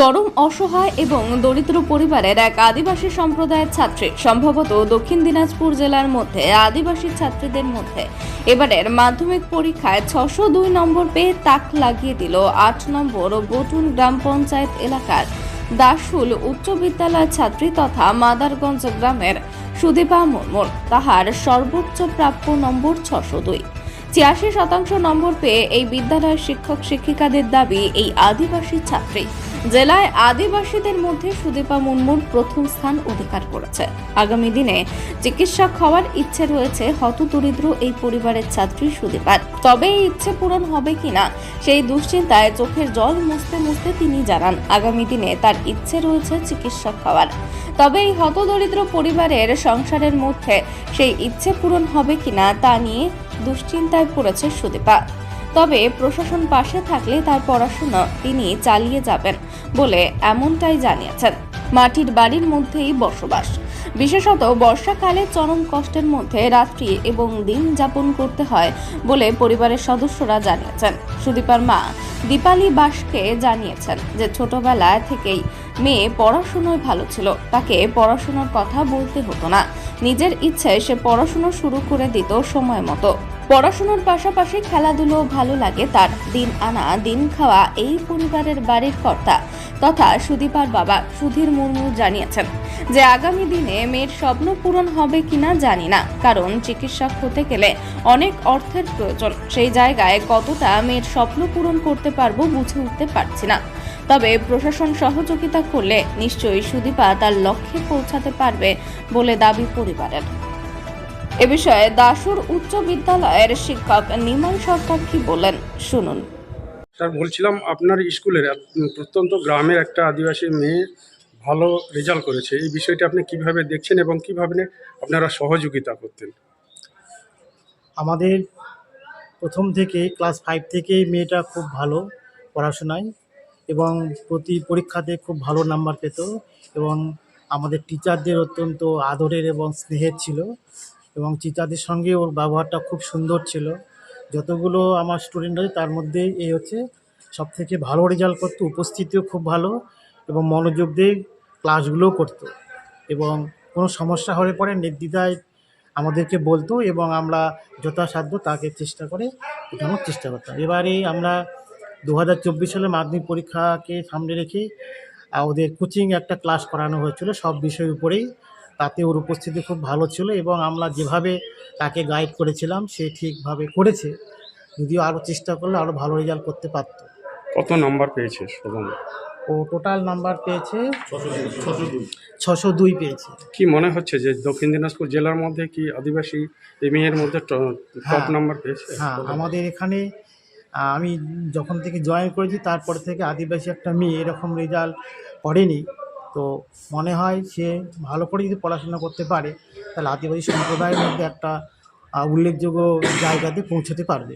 চরম অসহায় এবং দরিদ্র পরিবারের এক আদিবাসী সম্প্রদায়ের ছাত্রী। সম্ভবত দক্ষিণ দিনাজপুর জেলার মধ্যে, আদিবাসী ছাত্রীদের মধ্যে। এবারের মাধ্যমিক পরীক্ষায় ছশো দুই নম্বর পেয়ে তাক লাগিয়ে দিল আট নম্বর বটুন গ্রাম পঞ্চায়েত এলাকার দাসুল উচ্চ বিদ্যালয়ের ছাত্রী তথা মাদারগঞ্জ গ্রামের সুদীপা মুর্মুর। তাহার সর্বোচ্চ প্রাপ্য নম্বর ছশো দুই। ছিয়াশি শতাংশ নম্বর পেয়ে এই বিদ্যালয়ের শিক্ষক শিক্ষিকাদের দাবি, এই আদিবাসী ছাত্রী। জেলায় আদিবাসীদের মধ্যে সুদীপা মুর্মুর প্রথম স্থান অধিকার করেছে। আগামী দিনে চিকিৎসক হওয়ার ইচ্ছে রয়েছে হতদরিদ্র এই পরিবারের ছাত্রী সুদীপার। তবে এই ইচ্ছে পূরণ হবে কিনা সেই দুশ্চিন্তায় চোখের জল মুছতে মুছতে তিনি জানান, আগামী দিনে তার ইচ্ছে রয়েছে চিকিৎসক হওয়ার। তবে এই হতদরিদ্র পরিবারের সংসারের মধ্যে সেই ইচ্ছে পূরণ হবে কিনা তা নিয়ে দুশ্চিন্তায় পড়েছে সুদীপা। তবে প্রশাসন পাশে থাকলে তার পড়াশোনা তিনি চালিয়ে যাবেন। বলে এমনটাই জানিয়েছেন। মাটির বাড়ির মধ্যেই বসবাস। বিশেষত বর্ষাকালে চরম কষ্টের মধ্যে রাত্রি এবং দিন যাপন করতে হয় বলে পরিবারের সদস্যরা জানিয়েছেন। সুদীপার মা দীপালি বাসকে জানিয়েছেন যে ছোটবেলা থেকেই মেয়ে পড়াশুনোয় ভালো ছিল। তাকে পড়াশুনোর কথা বলতে হতো না। নিজের ইচ্ছে সে পড়াশুনো শুরু করে দিত সময় মতো। পড়াশোনার পাশাপাশি খেলাধুলো ভালো লাগে তার। দিন আনা, দিন খাওয়া, এই পরিবারের বাড়ির কর্তা তথা সুদীপার বাবা সুধীর মুর্মু জানিয়েছেন যে আগামী দিনে মেয়ের স্বপ্ন পূরণ হবে কিনা জানি না, কারণ চিকিৎসক হতে গেলে অনেক অর্থের প্রয়োজন। সেই জায়গায় কতটা মেয়ের স্বপ্ন পূরণ করতে পারব বুঝে উঠতে পারছি না। তবে প্রশাসন সহযোগিতা করলে নিশ্চয়ই সুদীপা তার লক্ষ্যে পৌঁছাতে পারবে বলে দাবি পরিবারের। এ বিষয়ে দাসুর উচ্চ বিদ্যালয়ের শিক্ষক নিমাই সরকার কি বলেন শুনুন। স্যার বলছিলাম আপনার স্কুলের প্রত্যন্ত গ্রামের একটা আদিবাসী মেয়ে ভালো রেজাল্ট করেছে। এই বিষয়টা আপনি কীভাবে দেখছেন এবং কীভাবে আপনারা সহযোগিতা করতেন? আমাদের প্রথম থেকে ক্লাস ফাইভ থেকেই মেয়েটা খুব ভালো পড়াশোনায় এবং প্রতি পরীক্ষাতে খুব ভালো নাম্বার পেত এবং আমাদের টিচারদের অত্যন্ত আদরের এবং স্নেহের ছিল। এবং চিতাদের সঙ্গে ওর ব্যবহারটা খুব সুন্দর ছিল। যতগুলো আমার স্টুডেন্ট আছে, তার মধ্যে এই হচ্ছে সব থেকে ভালো রেজাল্ট করতো, উপস্থিতিও খুব ভালো এবং মনোযোগ দিয়ে ক্লাসগুলোও করতো। এবং কোনো সমস্যা হলে পরে নির্দ্বিধায় আমাদেরকে বলতো এবং আমরা যথাসাধ্য তাকে চেষ্টা করে উঠানোর চেষ্টা করতাম। এবারে আমরা দু হাজার চব্বিশ সালে মাধ্যমিক পরীক্ষাকে সামনে রেখে ওদের কোচিং একটা ক্লাস করানো হয়েছিল। সব বিষয়ের উপরেই তাতে ওর উপস্থিতি খুব ভালো ছিল এবং আমরা যেভাবে তাকে গাইড করেছিলাম সে ঠিকভাবে করেছে। যদিও আরও চেষ্টা করলে আরও ভালো রেজাল্ট করতে পারত। কত নাম্বার পেয়েছে প্রথম? ও টোটাল নাম্বার পেয়েছে ছশো দুই। পেয়েছে। কি মনে হচ্ছে যে দক্ষিণ দিনাজপুর জেলার মধ্যে কি আদিবাসী এই মেয়ের মধ্যে টপ হ্যাঁ। নাম্বার পেয়েছে? হ্যাঁ আমাদের এখানে আমি যখন থেকে জয়েন করেছি তারপর থেকে আদিবাসী একটা মেয়ে এরকম রেজাল্ট করেনি। তো মনে হয় সে ভালো করে যদি পড়াশোনা করতে পারে তাহলে আদিবাসী সম্প্রদায়ের মধ্যে একটা উল্লেখযোগ্য জায়গাতে পৌঁছতে পারবে।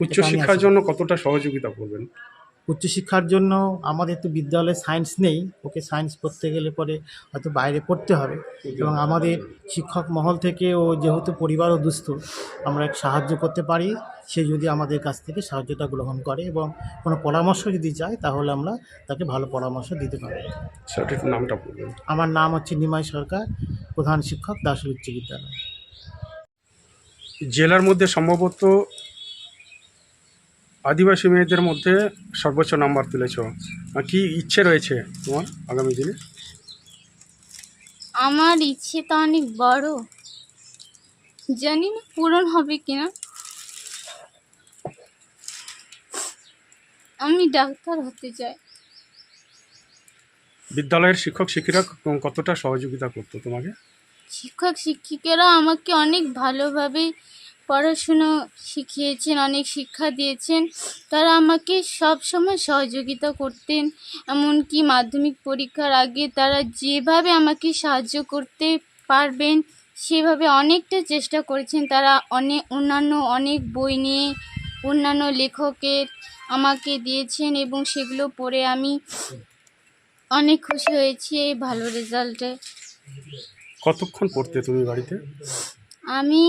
উচ্চশিক্ষার জন্য কতটা সহযোগিতা করবেন? উচ্চশিক্ষার জন্য আমাদের তো বিদ্যালয়ে সায়েন্স নেই ওকে সায়েন্স পড়তে গেলে পরে হয়তো বাইরে পড়তে হবে। এবং আমাদের শিক্ষক মহল থেকে ও যেহেতু পরিবারও দুস্থ আমরা এক সাহায্য করতে পারি সে যদি আমাদের কাছ থেকে সাহায্যটা গ্রহণ করে এবং কোনো পরামর্শ যদি চায় তাহলে আমরা তাকে ভালো পরামর্শ দিতে পারি। সেটার নামটা আমার নাম হচ্ছে নিমাই সরকার প্রধান শিক্ষক দাসুল উচ্চ বিদ্যালয়। জেলার মধ্যে সম্ভবত আদিবাসী মেয়েদের মধ্যে সর্বোচ্চ নাম্বার তুলেছ। কি ইচ্ছে রয়েছে তোমার আগামী দিনে? আমার ইচ্ছে তো অনেক বড়। জানি না পূরণ হবে কিনা। আমি ডাক্তার হতে চাই। বিদ্যালয়ের শিক্ষক শিক্ষিকা কতটা সহযোগিতা করতো তোমাকে? শিক্ষক শিক্ষিকারা আমাকে অনেক ভালোভাবে পড়াশুনো শিখিয়েছেন অনেক শিক্ষা দিয়েছেন। তারা আমাকে সব সময় সহযোগিতা করতেন এমনকি মাধ্যমিক পরীক্ষার আগে তারা যেভাবে আমাকে সাহায্য করতে পারবেন সেভাবে অনেকটা চেষ্টা করেছেন। তারা অনেক অন্যান্য অনেক বই নিয়ে অন্যান্য লেখকের আমাকে দিয়েছেন এবং সেগুলো পড়ে আমি অনেক খুশি হয়েছি এই ভালো রেজাল্টে। কতক্ষণ পড়তে তুমি বাড়িতে? আমি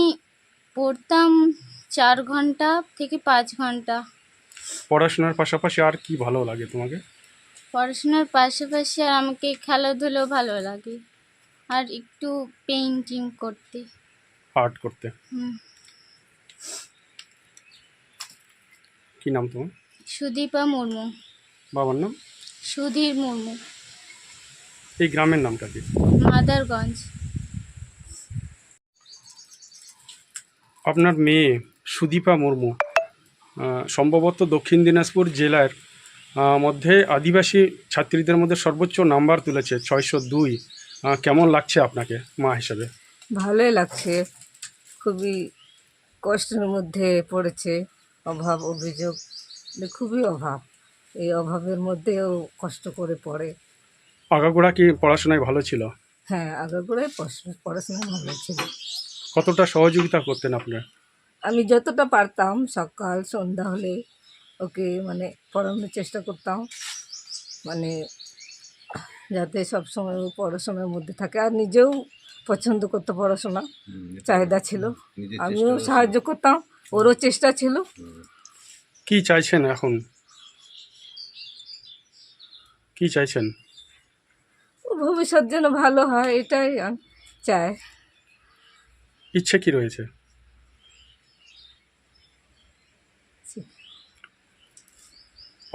পড়তাম চার ঘণ্টা থেকে পাঁচ ঘণ্টা। পড়াশোনার পাশাপাশি আর কি ভালো লাগে তোমাকে? পড়াশোনার পাশাপাশি আর আমাকে খেলাধুলো ভালো লাগে আর একটু পেইন্টিং করতে। আর্ট করতে? হুম। কি নাম তোমার? সুদীপা মুর্মু। বাবার নাম? সুধীর মুর্মু। এই গ্রামের নামটা কি? মাদারগঞ্জ। আপনার মেয়ে সুদীপা মুর্মু সম্ভবত দক্ষিণ দিনাজপুর জেলার মধ্যে আদিবাসী ছাত্রীদের মধ্যে সর্বোচ্চ নাম্বার তুলেছে ছয়শো দুই। কেমন লাগছে আপনাকে মা হিসাবে? ভালোই লাগছে। খুবই কষ্টের মধ্যে পড়েছে অভাব অভিযোগ মানে খুবই অভাব। এই অভাবের মধ্যেও কষ্ট করে পড়ে। আগাগোড়া কি পড়াশোনায় ভালো ছিল? হ্যাঁ আগাগোড়ায় পড়াশোনা পড়াশোনা ভালো ছিল। কতটা সহযোগিতা করতেন আপনার? আমি যতটা পারতাম সকাল সন্ধ্যা হলে ওকে মানে পড়ানোর চেষ্টা করতাম। মানে যাতে সব সময় ও পড়াশোনার মধ্যে থাকে। আর নিজেও পছন্দ করতো পড়াশোনা। চাহিদা ছিল। আমিও সাহায্য করতাম ওরও চেষ্টা ছিল। কি চাইছেন এখন? কি চাইছেন? ও ভবিষ্যৎ যেন ভালো হয় এটাই চাই। ইচ্ছে কি রয়েছে?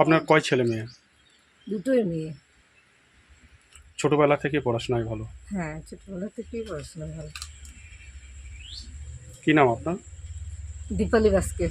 আপনার কয় ছেলে মেয়ে? দুটোই মেয়ে। ছোটবেলা থেকে পড়াশোনায় ভালো? হ্যাঁ ছোটবেলা থেকেই পড়াশোনায় ভালো। কি নাম আপনার? দীপালি বাস্কে